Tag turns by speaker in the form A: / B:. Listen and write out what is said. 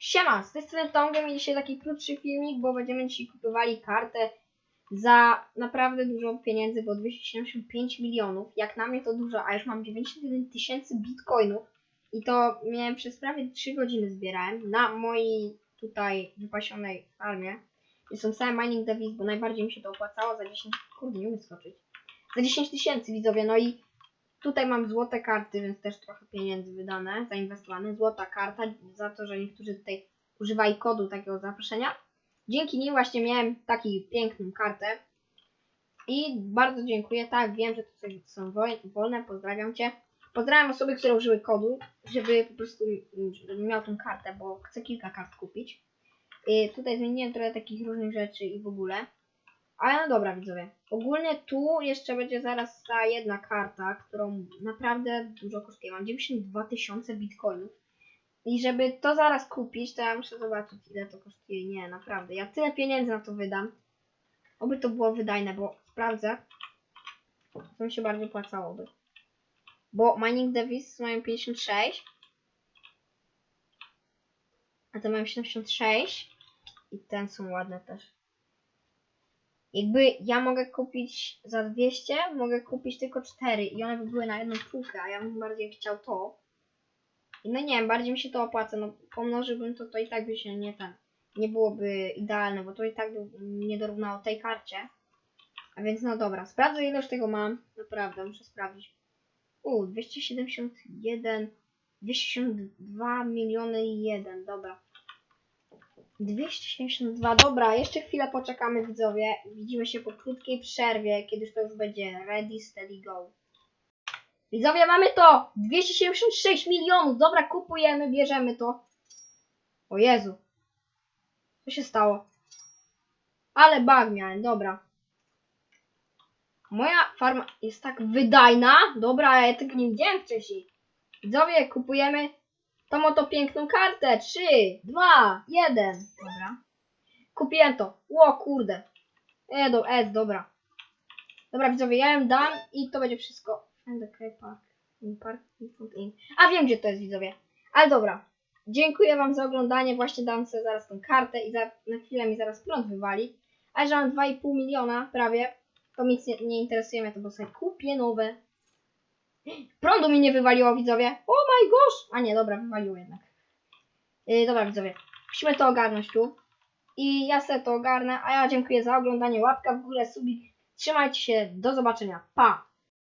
A: Siema, z tej strony Tom, mieli dzisiaj taki krótszy filmik, bo będziemy dzisiaj kupowali kartę za naprawdę dużo pieniędzy, bo 275 milionów. Jak na mnie to dużo, a już mam 91 tysięcy bitcoinów. I to miałem przez prawie 3 godziny zbierałem na mojej tutaj wypasionej farmie. I są same mining devis, bo najbardziej mi się to opłacało za 10, kurde nie umiem skoczyć. Za 10 tysięcy widzowie, no i Tutaj mam złote karty, więc też trochę pieniędzy wydane, zainwestowane. Złota karta za to, że niektórzy tutaj używali kodu takiego zaproszenia. Dzięki nim właśnie miałem taką piękną kartę. I bardzo dziękuję. Tak, wiem, że tutaj są wo- wolne. Pozdrawiam Cię. Pozdrawiam osoby, które użyły kodu, żeby po prostu mm, miał tą kartę, bo chcę kilka kart kupić. I tutaj zmieniłem trochę takich różnych rzeczy i w ogóle. Ale no dobra, widzowie. Ogólnie tu jeszcze będzie zaraz ta jedna karta, którą naprawdę dużo kosztuje. Mam 92 tysiące bitcoinów. I żeby to zaraz kupić, to ja muszę zobaczyć, ile to kosztuje. Nie, naprawdę. Ja tyle pieniędzy na to wydam. Oby to było wydajne, bo sprawdzę. To mi się bardziej opłacałoby. Bo Mining Davis mają 56. A te mają 76. I ten są ładne też. Jakby ja mogę kupić za 200, mogę kupić tylko 4 i one by były na jedną półkę, a ja bym bardziej chciał to. I no nie wiem, bardziej mi się to opłaca, no pomnożyłbym to, to i tak by się nie ten, nie byłoby idealne, bo to i tak by nie dorównało tej karcie. A więc no dobra, sprawdzę ile już tego mam, naprawdę, muszę sprawdzić. U, 271, 272 miliony i 1, dobra. 272, dobra, jeszcze chwilę poczekamy widzowie. Widzimy się po krótkiej przerwie, kiedyż to już będzie ready, steady, go. Widzowie, mamy to! 276 milionów, dobra, kupujemy, bierzemy to. O Jezu. Co się stało? Ale bug miałem, dobra. Moja farma jest tak wydajna, dobra, ja tego nie widziałem wcześniej. Widzowie, kupujemy tą oto piękną kartę. 3, 2, 1. Dobra. Kupiłem to. Ło, kurde. E, do dobra. Dobra, widzowie, ja ją dam i to będzie wszystko. Park. In park, in. A wiem, gdzie to jest, widzowie. Ale dobra. Dziękuję wam za oglądanie. Właśnie dam sobie zaraz tą kartę i za, na chwilę mi zaraz prąd wywali. A że mam 2,5 miliona prawie, to nic nie, nie interesuje mnie to, bo sobie kupię nowe. Prądu mi nie wywaliło, widzowie. Oh my gosh! A nie, dobra, wywaliło jednak. Yy, dobra, widzowie. Musimy to ogarnąć tu. I ja sobie to ogarnę. A ja dziękuję za oglądanie. Łapka w górę, subik. Trzymajcie się. Do zobaczenia. Pa!